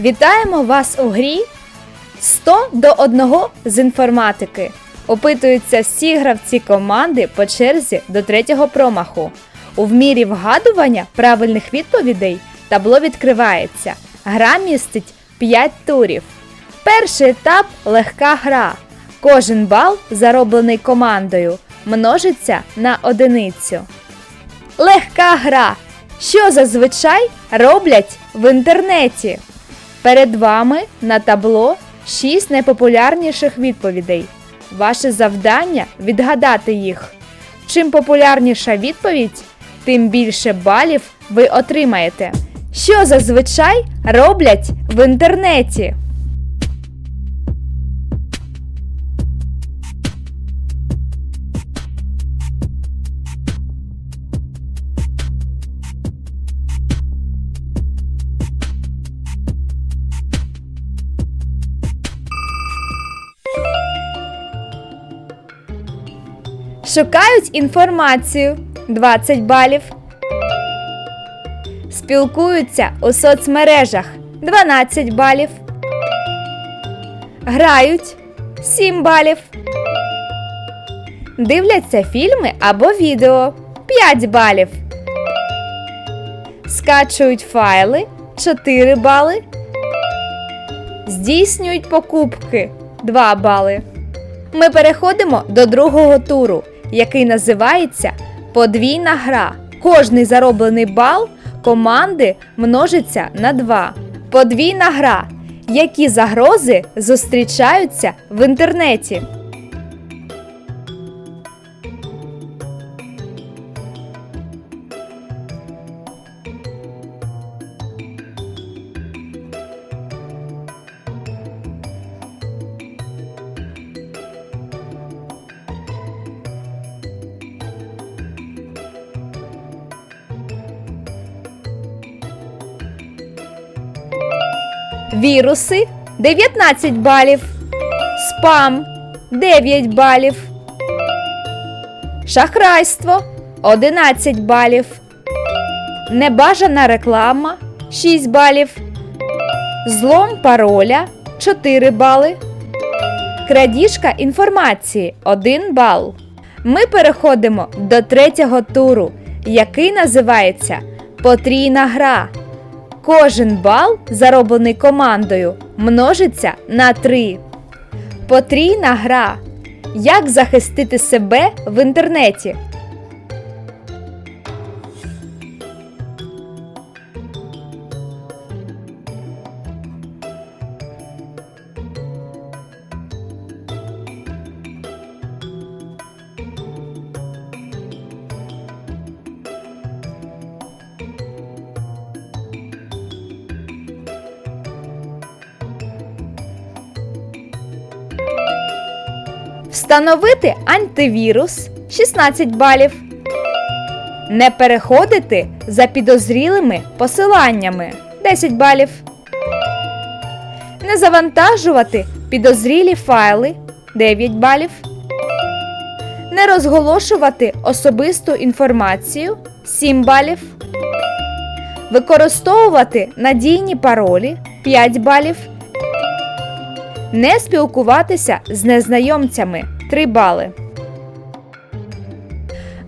Вітаємо вас у грі 100 до 1 з інформатики. Опитуються всі гравці команди по черзі до третього промаху. У вмірі вгадування правильних відповідей табло відкривається. Гра містить 5 турів. Перший етап легка гра. Кожен бал, зароблений командою, множиться на одиницю. Легка гра. Що зазвичай роблять в інтернеті? Перед вами на табло 6 найпопулярніших відповідей. Ваше завдання відгадати їх. Чим популярніша відповідь, тим більше балів ви отримаєте. Що зазвичай роблять в інтернеті? Шукають інформацію 20 балів. Спілкуються у соцмережах 12 балів. Грають 7 балів. Дивляться фільми або відео 5 балів. Скачують файли 4 бали. Здійснюють покупки 2 бали. Ми переходимо до другого туру, який називається Подвійна гра. Кожний зароблений бал команди множиться на 2. Подвійна гра. Які загрози зустрічаються в інтернеті? Віруси 19 балів. Спам 9 балів. Шахрайство 11 балів. Небажана реклама 6 балів. Злом пароля 4 бали. Крадіжка інформації 1 бал. Ми переходимо до третього туру, який називається Потрійна гра. Кожен бал, зароблений командою, множиться на 3. Потрійна гра. Як захистити себе в інтернеті? Встановити антивірус 16 балів. Не переходити за підозрілими посиланнями 10 балів. Не завантажувати підозрілі файли 9 балів. Не розголошувати особисту інформацію 7 балів. Використовувати надійні паролі 5 балів. Не спілкуватися з незнайомцями 3 бали.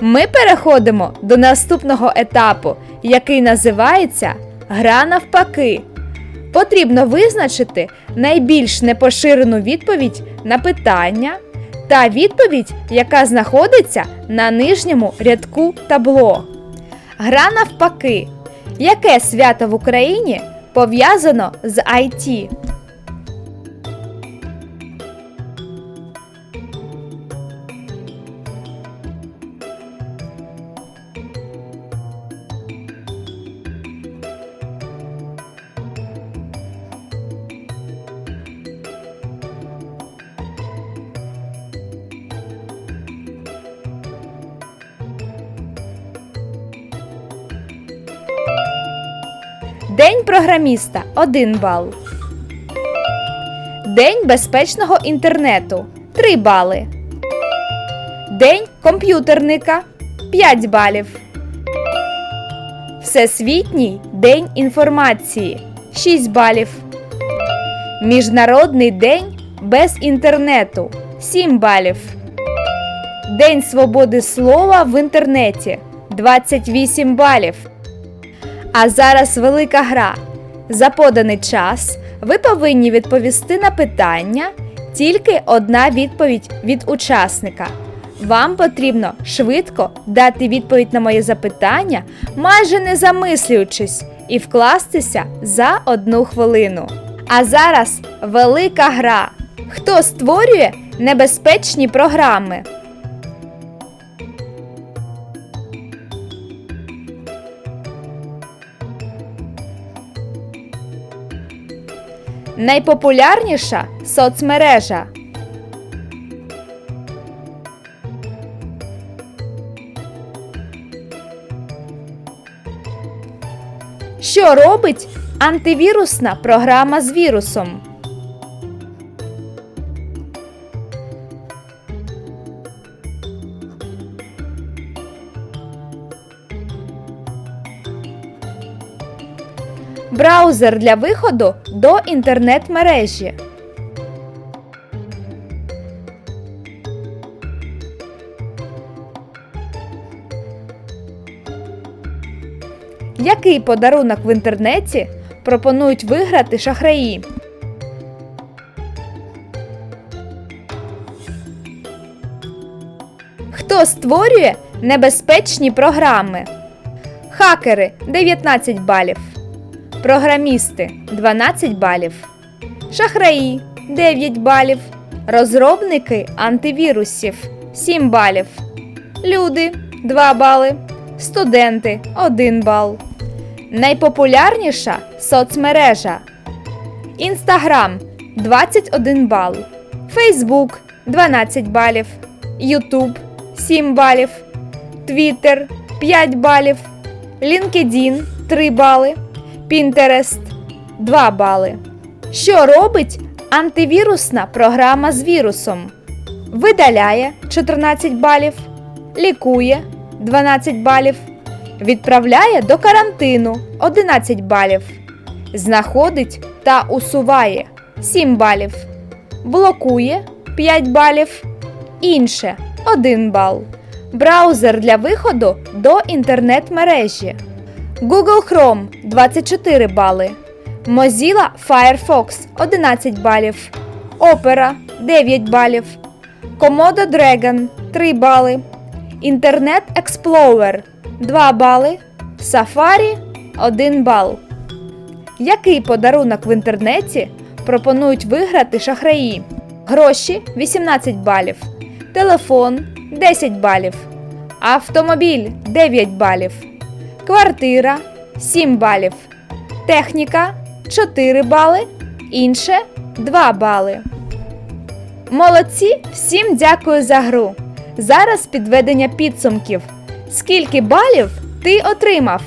Ми переходимо до наступного етапу, який називається Гра навпаки. Потрібно визначити найбільш непоширену відповідь на питання та відповідь, яка знаходиться на нижньому рядку табло. Гра навпаки. Яке свято в Україні пов'язано з IT? День програміста 1 бал. День безпечного інтернету 3 бали. День комп'ютерника 5 балів. Всесвітній день інформації 6 балів. Міжнародний день без інтернету 7 балів. День свободи слова в інтернеті 28 балів. А зараз велика гра. За поданий час ви повинні відповісти на питання тільки одна відповідь від учасника. Вам потрібно швидко дати відповідь на моє запитання, майже не замислюючись, і вкластися за одну хвилину. А зараз велика гра. Хто створює небезпечні програми? Найпопулярніша соцмережа. Що робить антивірусна програма з вірусом? Браузер для виходу до інтернет-мережі. Який подарунок в інтернеті пропонують виграти шахраї? Хто створює небезпечні програми? Хакери 19 балів. Програмісти 12 балів. Шахраї 9 балів. Розробники антивірусів 7 балів. Люди 2 бали. Студенти 1 бал. Найпопулярніша соцмережа Інстаграм 21 бал. Фейсбук 12 балів. Ютуб 7 балів. Твіттер 5 балів. LinkedIn 3 бали. Pinterest 2 бали. Що робить антивірусна програма з вірусом? Видаляє 14 балів, лікує 12 балів, відправляє до карантину 11 балів, знаходить та усуває 7 балів, блокує 5 балів, інше 1 бал. Браузер для виходу до інтернет-мережі. Google Chrome 24 бали. Mozilla Firefox 11 балів. Opera 9 балів. Komodo Dragon 3 бали. Internet Explorer 2 бали. Safari 1 бал. Який подарунок в інтернеті пропонують виграти шахраї? Гроші 18 балів. Телефон 10 балів. Автомобіль 9 балів. Квартира 7 балів. Техніка 4 бали. Інше 2 бали. Молодці! Всім дякую за гру. Зараз підведення підсумків. Скільки балів ти отримав?